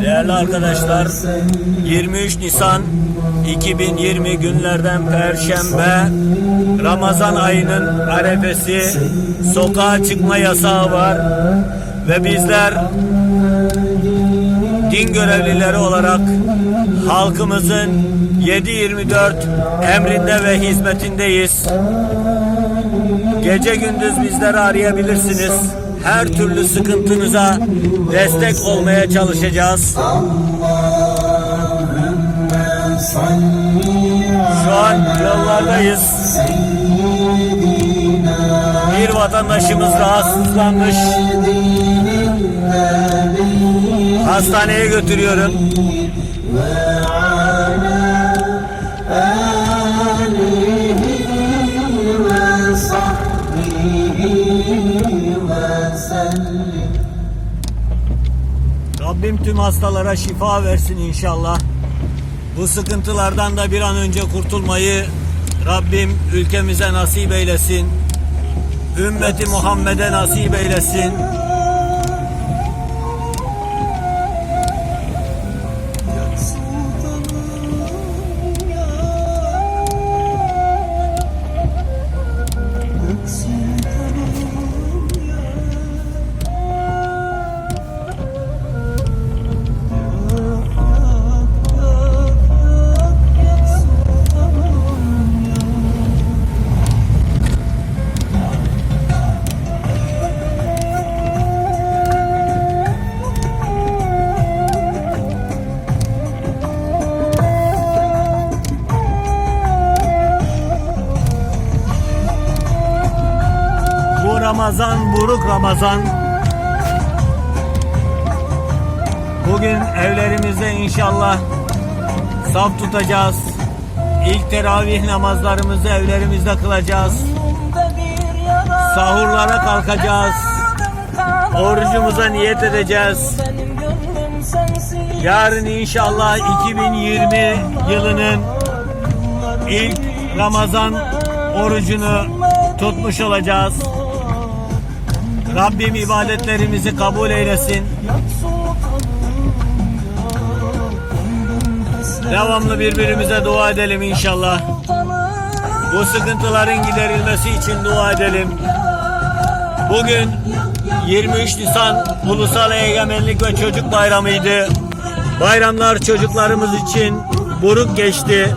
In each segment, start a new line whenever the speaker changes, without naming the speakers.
Değerli arkadaşlar, 23 Nisan 2020 günlerden Perşembe Ramazan ayının arefesi sokağa çıkma yasağı var ve bizler din görevlileri olarak halkımızın 7-24 emrinde ve hizmetindeyiz. Gece gündüz bizleri arayabilirsiniz. Her türlü sıkıntınıza destek olmaya çalışacağız. Şu an yollardayız. Bir vatandaşımız rahatsızlanmış. Hastaneye götürüyorum. Rabbim tüm hastalara şifa versin inşallah. Bu sıkıntılardan da bir an önce kurtulmayı Rabbim ülkemize nasip eylesin. Ümmeti Muhammed'e nasip eylesin. Ramazan, buruk Ramazan. Bugün evlerimizde inşallah saf tutacağız. İlk teravih namazlarımızı evlerimizde kılacağız. Sahurlara kalkacağız. Orucumuza niyet edeceğiz. Yarın inşallah 2020 yılının ilk Ramazan orucunu tutmuş olacağız. Rabbim ibadetlerimizi kabul eylesin. Devamlı birbirimize dua edelim inşallah. Bu sıkıntıların giderilmesi için dua edelim. Bugün 23 Nisan Ulusal Egemenlik ve Çocuk Bayramı'ydı. Bayramlar çocuklarımız için buruk geçti.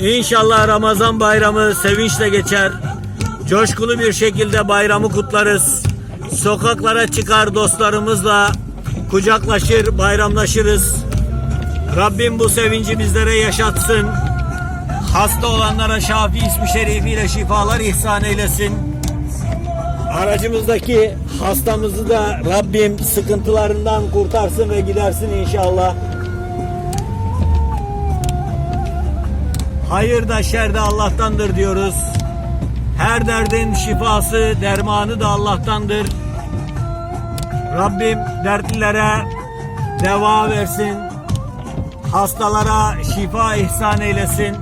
İnşallah Ramazan bayramı sevinçle geçer. Coşkulu bir şekilde bayramı kutlarız. Sokaklara çıkar dostlarımızla kucaklaşır, bayramlaşırız. Rabbim bu sevinci bizlere yaşatsın. Hasta olanlara Şafi ismi şerifiyle şifalar ihsan eylesin. Aracımızdaki hastamızı da Rabbim sıkıntılarından kurtarsın ve gidersin inşallah. Hayır da şer de Allah'tandır diyoruz. Her derdin şifası, dermanı da Allah'tandır. Rabbim dertlilere deva versin. Hastalara şifa ihsan eylesin.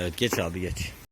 Evet geç abi geç.